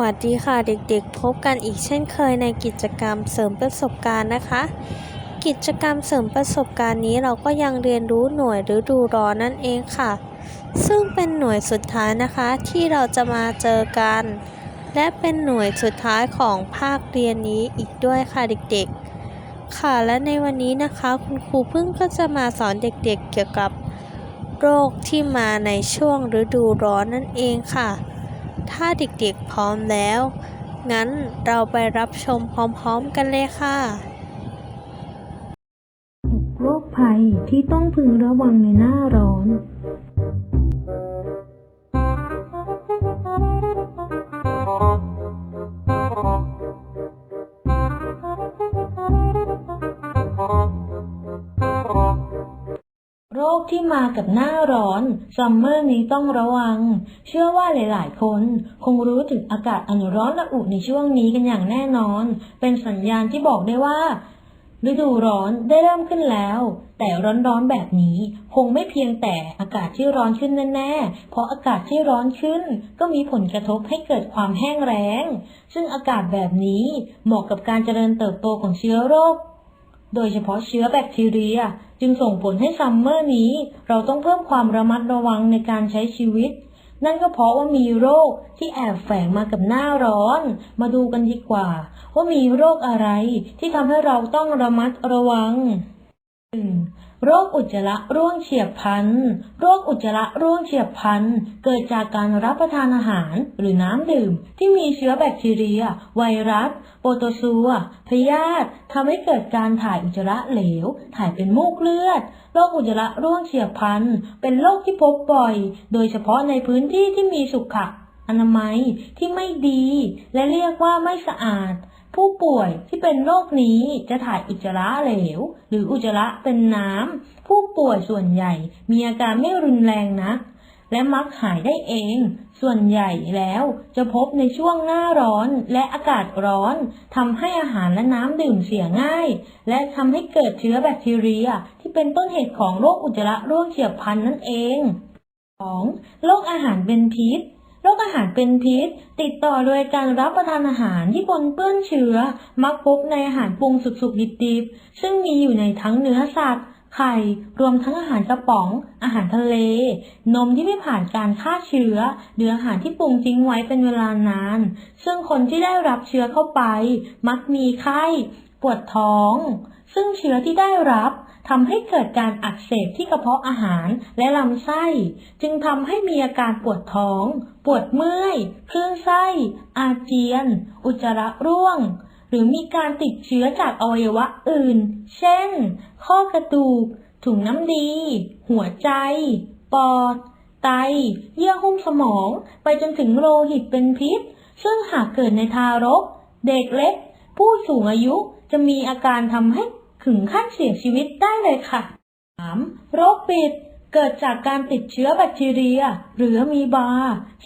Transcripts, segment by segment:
วัสดีค่ะเด็กๆ พบกันอีกเช่นเคยในกิจกรรมเสริมประสบการณ์นะคะ กิจกรรมเสริมประสบการณ์นี้เราก็ยังเรียนรู้หน่วยฤดูร้อนนั่นเองค่ะ ซึ่งเป็นหน่วยสุดท้ายนะคะที่เราจะมาเจอกัน และเป็นหน่วยสุดท้ายของภาคเรียนนี้อีกด้วยค่ะเด็กๆ ค่ะและในวันนี้นะคะคุณครูพึ่งก็จะมาสอนเด็กๆ เกี่ยวกับโรคที่มาในช่วงฤดูร้อนนั่นเองค่ะ ถ้าเด็กๆพร้อมแล้ว งั้นเราไปรับชมพร้อมๆกันเลยค่ะโรคภัยที่ต้องพึงระวังในหน้าร้อน ที่มากับหน้าร้อนซัมเมอร์นี้ต้องระวัง เชื่อว่าหลาย ๆ คน คงรู้ถึงอากาศอันร้อนระอุในช่วงนี้กันอย่างแน่นอน เป็นสัญญาณที่บอกได้ว่า ฤดูร้อนได้เริ่มขึ้นแล้ว แต่ร้อน ๆ แบบนี้ คงไม่เพียงแต่อากาศที่ร้อนขึ้นแน่ ๆ เพราะอากาศที่ร้อนขึ้น ก็มีผลกระทบให้เกิดความแห้งแล้ง ซึ่งอากาศแบบนี้เหมาะกับการเจริญเติบโตของเชื้อโรค โดยเฉพาะเชื้อแบคทีเรีย จึงส่งผลให้ซัมเมอร์นี้ เราต้องเพิ่มความระมัดระวังในการใช้ชีวิต นั่นก็เพราะว่ามีโรคที่แอบแฝงมากับหน้าร้อน มาดูกันดีกว่า ว่ามีโรคอะไรที่ทำให้เราต้องระมัดระวังหนึ่ง โรคอุจจาระร่วงเฉียบพลัน โรคอุจจาระร่วงเฉียบพลัน เกิดจากการรับประทานอาหารหรือน้ำดื่ม ที่มีเชื้อแบคทีเรีย ไวรัส โปรโตซัว พยาธิทำให้เกิดการถ่ายอุจจาระเหลว ถ่ายเป็นมูกเลือด โรคอุจจาระร่วงเฉียบพลัน เป็นโรคที่พบบ่อย โดยเฉพาะในพื้นที่ที่มีสุขอนามัยที่ไม่ดี และเรียกว่าไม่สะอาด ผู้ป่วยที่เป็นโรคนี้จะถ่ายอุจจาระเหลว หรืออุจจาระเป็นน้ำ ผู้ป่วยส่วนใหญ่มีอาการไม่รุนแรงนักและมักหายได้เอง ส่วนใหญ่แล้วจะพบในช่วงหน้าร้อนและอากาศร้อนทำให้อาหารและน้ำดื่มเสียง่าย และทำให้เกิดเชื้อแบคทีเรีย ที่เป็นต้นเหตุของโรคอุจจาระร่วงเฉียบพลันนั่นเอง 2. โรคอาหารเป็นพิษ โรคอาหารเป็นพิษ ติดต่อโดยการรับประทานอาหารที่ปนเปื้อนเชื้อ มักพบในอาหารปรุงสุกๆดิบๆ ซึ่งมีอยู่ในทั้งเนื้อสัตว์ ไข่ รวมทั้งอาหารกระป๋อง อาหารทะเล นมที่ไม่ผ่านการฆ่าเชื้อ หรืออาหารที่ปรุงทิ้งไว้เป็นเวลานาน ซึ่งคนที่ได้รับเชื้อเข้าไป มักมีไข้ ปวดท้อง ซึ่งเชื้อที่ได้รับ ทำให้เกิดการอักเสบที่กระเพาะอาหารและลำไส้ จึงทำให้มีอาการปวดท้อง ปวดเมื่อยคลื่นไส้ อาเจียน อุจจาระร่วง หรือมีการติดเชื้อจากอวัยวะอื่น เช่น ข้อกระดูก ถุงน้ำดี หัวใจ ปอด ไต เยื่อหุ้มสมอง ไปจนถึงโลหิตเป็นพิษ ซึ่งหากเกิดในทารก เด็กเล็ก ผู้สูงอายุจะมีอาการทำให้ ถึงขั้นเสียชีวิตได้เลยค่ะ 3. โรคปิด เกิดจากการติดเชื้อแบคทีเรีย หรือมีบา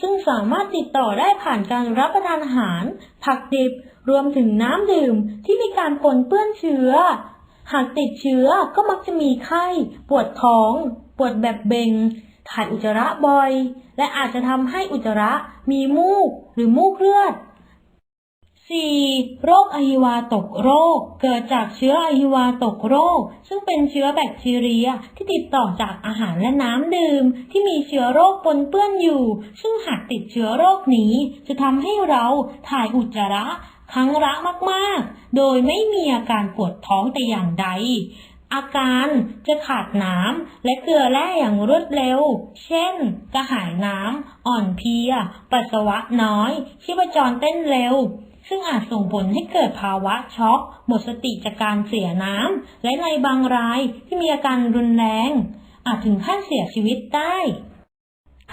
ซึ่งสามารถติดต่อได้ผ่านการรับประทานอาหาร ผักดิบ รวมถึงน้ำดื่มที่มีการปนเปื้อนเชื้อ หากติดเชื้อก็มักจะมีไข้ ปวดท้อง ปวดแบบเบงถ่ายอุจจาระบ่อย และอาจจะทำให้อุจจาระมีมูกหรือมูกเลือด 4. โรคอหิวาตกโรค เกิดจากเชื้ออหิวาตกโรค ซึ่งเป็นเชื้อแบคทีเรียที่ติดต่อจากอาหารและน้ำดื่ม ที่มีเชื้อโรคปนเปื้อนอยู่ ซึ่งหากติดเชื้อโรคนี้ จะทำให้เราถ่ายอุจจาระครั้งละมากๆ โดยไม่มีอาการปวดท้องแต่อย่างใด อาการจะขาดน้ำและเกลือแร่อย่างรวดเร็ว เช่น กระหายน้ำ อ่อนเพลีย ปัสสาวะน้อย ชีพจรเต้นเร็ว ซึ่งอาจส่งผลให้เกิดภาวะช็อก หมดสติจากการเสียน้ำ และในบางรายที่มีอาการรุนแรง อาจถึงขั้นเสียชีวิตได้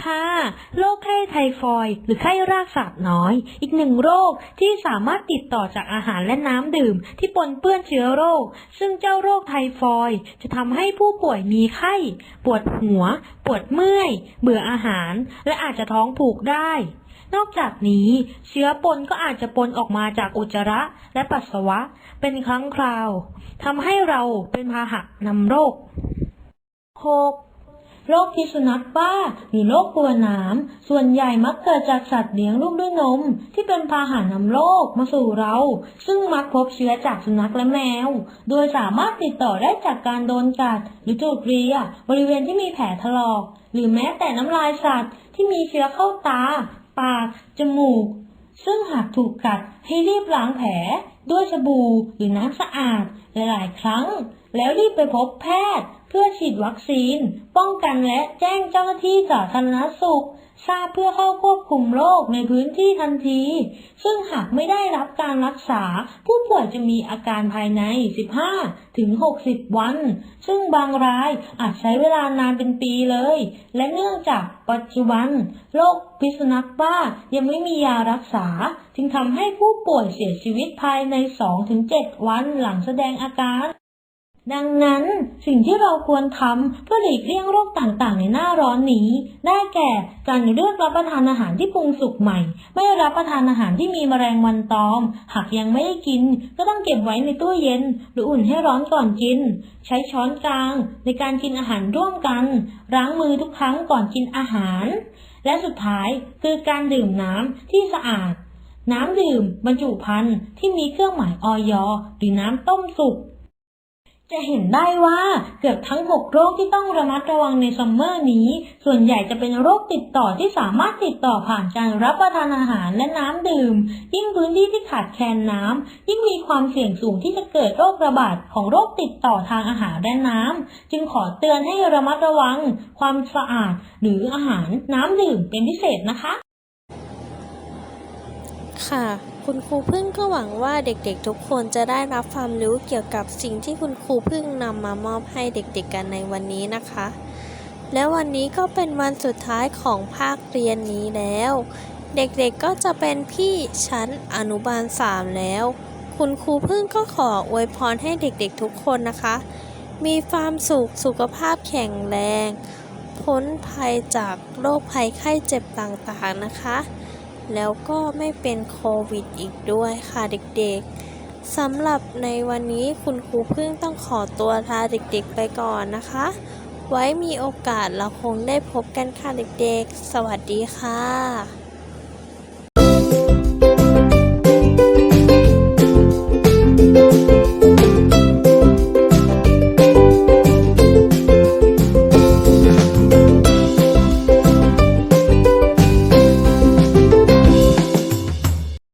5. โรคไข้ไทฟอยด์หรือไข้รากสาบน้อย อีกหนึ่งโรคที่สามารถติดต่อจากอาหารและน้ำดื่ม ที่ปนเปื้อนเชื้อโรค ซึ่งเจ้าโรคไทฟอยด์จะทำให้ผู้ป่วยมีไข้ ปวดหัว ปวดเมื่อย เบื่ออาหาร และอาจจะท้องผูกได้ นอกจากนี้ เชื้อปนก็อาจจะปนออกมาจากอุจจาระและปัสสาวะเป็นครั้งคราวทำให้เราเป็นพาหะนำโรค 6. โรคพิษสุนัขบ้าหรือโรคกลัวน้ำส่วนใหญ่มักเกิดจากสัตว์เลี้ยงลูกด้วยนม ที่เป็นพาหะนำโรคมาสู่เรา ซึ่งมักพบเชื้อจากสุนัขและแมว โดยสามารถติดต่อได้จากการโดนกัด หรือจูดเรียบริเวณที่มีแผลถลอก หรือแม้แต่น้ำลายสัตว์ที่มีเชื้อเข้าตา ปาก จมูก ซึ่งหากถูกกัดให้รีบล้างแผล ด้วยสบู่หรือน้ำสะอาดหลายๆครั้ง แล้วรีบไปพบแพทย์ พื่อฉีดวัคซีน ป้องกันและแจ้งเจ้าหน้าที่สาธารณสุข ทราบเพื่อเข้าควบคุมโรคในพื้นที่ทันที ซึ่งหากไม่ได้รับการรักษา ผู้ป่วยจะมีอาการภายใน 15 ถึง 60 วัน ซึ่งบางรายอาจใช้เวลานานเป็นปีเลย และเนื่องจากปัจจุบัน โรคพิษสุนัขบ้ายังไม่มียารักษา จึงทำให้ผู้ป่วยเสียชีวิตภายใน 2-7 วันหลังแสดงอาการ ดังนั้นสิ่งที่เราควรทำเพื่อหลีกเลี่ยงโรคต่างๆ ในหน้าร้อนนี้ ได้แก่การเลือกรับประทานอาหารที่ปรุงสุกใหม่ ไม่รับประทานอาหารที่มีแมลงวันตอม หากยังไม่ได้กิน ก็ต้องเก็บไว้ในตู้เย็น หรืออุ่นให้ร้อนก่อนกิน ใช้ช้อนกลาง ในการกินอาหารร่วมกันล้างมือทุกครั้งก่อนกินอาหาร และสุดท้ายคือการดื่มน้ำที่สะอาด น้ำดื่ม บรรจุภัณฑ์ที่มีเครื่องหมายออยหรือน้ำต้มสุก จะเห็นได้ว่าเกือบทั้ง 6 โรคที่ต้องระมัดระวังในซัมเมอร์นี้ ส่วนใหญ่จะเป็นโรคติดต่อที่สามารถติดต่อผ่านการรับประทานอาหารและน้ำดื่ม ยิ่งพื้นที่ที่ขาดแคลนน้ำยิ่งมีความเสี่ยงสูงที่จะเกิดโรคระบาดของโรคติดต่อทางอาหารและน้ำจึงขอเตือนให้ระมัดระวัง ความสะอาดหรืออาหารน้ำดื่มเป็นพิเศษนะคะ ค่ะ คุณครูพึ่งก็หวังว่าเด็กๆ ทุกคนจะได้รับความรู้เกี่ยวกับสิ่งที่คุณครูพึ่งนำมามอบให้เด็กๆกันในวันนี้นะคะ และวันนี้ก็เป็นวันสุดท้ายของภาคเรียนนี้แล้ว เด็กๆก็จะเป็นพี่ชั้นอนุบาล 3 แล้ว คุณครูพึ่งก็ขออวยพรให้เด็กๆทุกคนนะคะ มีความสุขสุขภาพแข็งแรง พ้นภัยจากโรคภัยไข้เจ็บต่างๆนะคะ แล้วก็ไม่เป็นโควิดอีกด้วยค่ะเด็กๆสำหรับในวันนี้คุณครูพึ่งต้องขอตัวลาเด็กๆไปก่อนนะคะ ไว้มีโอกาสเราคงได้พบกันค่ะเด็กๆ สวัสดีค่ะ